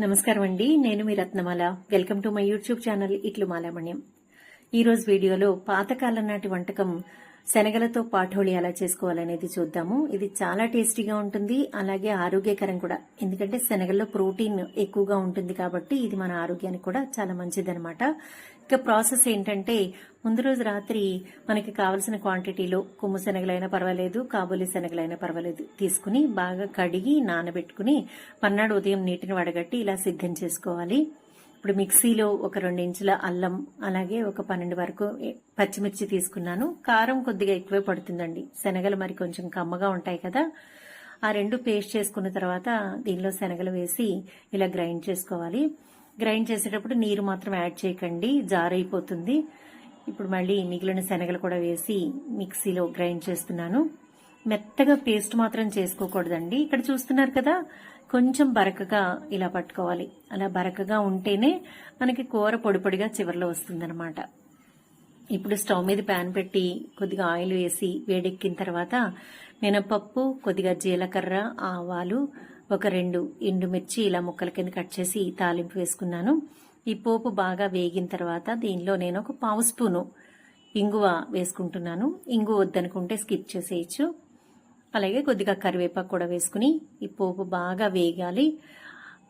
నమస్కారం అండి నేను మీ Ratnamala. Welcome to my YouTube channel ఇట్లు మాలామణ్యం. ఈరోజు వీడియోలో పాతకాలం నాటి వంటకం శనగలతో పాఠోళి ఎలా చేసుకోవాలనేది చూద్దాము. ఇది చాలా టేస్టీగా ఉంటుంది అలాగే ఆరోగ్యకరం కూడా. ఎందుకంటే శనగల్లో ప్రోటీన్ ఎక్కువగా ఉంటుంది కాబట్టి ఇది మన ఆరోగ్యానికి కూడా చాలా మంచిదనమాట ఇక ప్రాసెస్ ఏంటంటే ముందు రోజు రాత్రి మనకి కావలసిన క్వాంటిటీలో కొమ్ము శనగలైనా పర్వాలేదు కాబూలి శనగలైనా పర్వాలేదు. తీసుకుని బాగా కడిగి నానబెట్టుకుని పన్నాడు ఉదయం నీటిని వడగట్టి ఇలా సిద్ధం చేసుకోవాలి. ఇప్పుడు మిక్సీలో ఒక రెండు ఇంచుల అల్లం అలాగే ఒక పన్నెండు వరకు పచ్చిమిర్చి తీసుకున్నాను. కారం కొద్దిగా ఎక్కువే పడుతుందండి. శనగలు మరి కొంచెం కమ్మగా ఉంటాయి కదా. ఆ రెండు పేస్ట్ చేసుకున్న తర్వాత దీనిలో శనగలు వేసి ఇలా గ్రైండ్ చేసుకోవాలి. గ్రైండ్ చేసేటప్పుడు నీరు మాత్రం యాడ్ చేయకండి. జారైపోతుంది. ఇప్పుడు మళ్ళీ మిగిలిన శనగలు కూడా వేసి మిక్సీలో గ్రైండ్ చేస్తున్నాను. మెత్తగా పేస్ట్ మాత్రం చేసుకోకూడదండి. ఇక్కడ చూస్తున్నారు కదా కొంచెం బరకగా ఇలా పట్టుకోవాలి. అలా బరకగా ఉంటేనే మనకి కూర పొడి పొడిగా చివరిలో వస్తుందన్నమాట. ఇప్పుడు స్టవ్ మీద ప్యాన్ పెట్టి కొద్దిగా ఆయిల్ వేసి వేడెక్కిన తర్వాత మినపప్పు కొద్దిగా జీలకర్ర ఆవాలు ఒక రెండు ఎండుమిర్చి ఇలా ముక్కల కింద కట్ చేసి తాలింపు వేసుకున్నాను. ఈ పోపు బాగా వేగిన తర్వాత దీనిలో నేను ఒక పావు స్పూను ఇంగువ వేసుకుంటున్నాను. ఇంగువ వద్దనుకుంటే స్కిప్ చేసేయచ్చు. అలాగే కొద్దిగా కరివేపాకు కూడా వేసుకుని ఈ పోపు బాగా వేగాలి.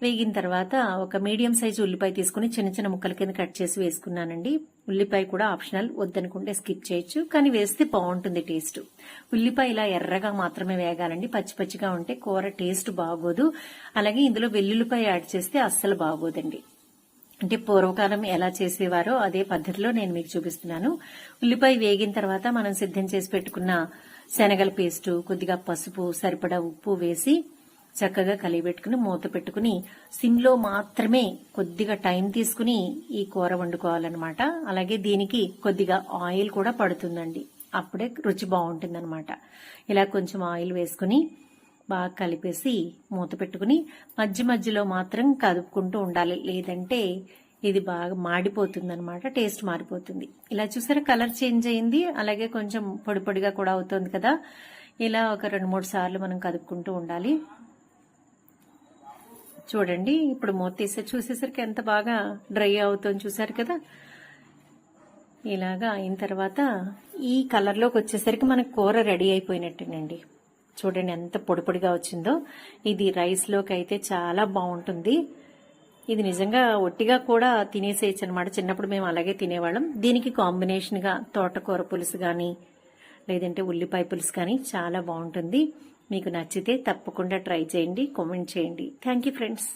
వేగిన తర్వాత ఒక మీడియం సైజు ఉల్లిపాయ తీసుకుని చిన్న చిన్న ముక్కల కింద కట్ చేసి వేసుకున్నానండి. ఉల్లిపాయ కూడా ఆప్షనల్ వద్దనుకుంటే స్కిప్ చేయొచ్చు కానీ వేస్తే బాగుంటుంది టేస్ట్. ఉల్లిపాయ ఇలా ఎర్రగా మాత్రమే వేగాలండి. పచ్చి పచ్చిగా ఉంటే కూర టేస్ట్ బాగోదు. అలాగే ఇందులో వెల్లుల్లిపాయ యాడ్ చేస్తే అస్సలు బాగోదండి. అంటే పూర్వకాలం ఎలా చేసేవారో అదే పద్ధతిలో నేను మీకు చూపిస్తున్నాను. ఉల్లిపాయ వేగిన తర్వాత మనం సిద్ధం చేసి పెట్టుకున్న శనగల పేస్టు కొద్దిగా పసుపు సరిపడా ఉప్పు వేసి చక్కగా కలిపెట్టుకుని మూత పెట్టుకుని సిమ్లో మాత్రమే కొద్దిగా టైం తీసుకుని ఈ కూర వండుకోవాలన్నమాట. అలాగే దీనికి కొద్దిగా ఆయిల్ కూడా పడుతుందండి. అప్పుడే రుచి బాగుంటుందన్నమాట. ఇలా కొంచెం ఆయిల్ వేసుకుని బాగా కలిపేసి మూత పెట్టుకుని మధ్య మధ్యలో మాత్రం కదుపుకుంటూ ఉండాలి. లేదంటే ఇది బాగా మాడిపోతుంది అనమాట టేస్ట్ మారిపోతుంది. ఇలా చూసారా కలర్ చేంజ్ అయింది. అలాగే కొంచెం పొడి పొడిగా కూడా అవుతుంది కదా. ఇలా ఒక రెండు మూడు సార్లు మనం కదుపుకుంటూ ఉండాలి. చూడండి ఇప్పుడు మూత తీసే చూసేసరికి ఎంత బాగా డ్రై అవుతుంది చూసారు కదా. ఇలాగా అయిన తర్వాత ఈ కలర్లోకి వచ్చేసరికి మనకు కూర రెడీ అయిపోయినట్టేనండి. చూడండి ఎంత పొడి పొడిగా వచ్చిందో. ఇది రైస్లోకి అయితే చాలా బాగుంటుంది. ఇది నిజంగా ఒట్టిగా కూడా తినేసేయచ్చు అనమాట చిన్నప్పుడు మేము అలాగే తినేవాళ్ళం. దీనికి కాంబినేషన్గా తోటకూర పులుసు కానీ లేదంటే ఉల్లిపాయ పులుసు కానీ చాలా బాగుంటుంది. మీకు నచ్చితే తప్పకుండా ట్రై చేయండి కామెంట్ చేయండి. Thank you friends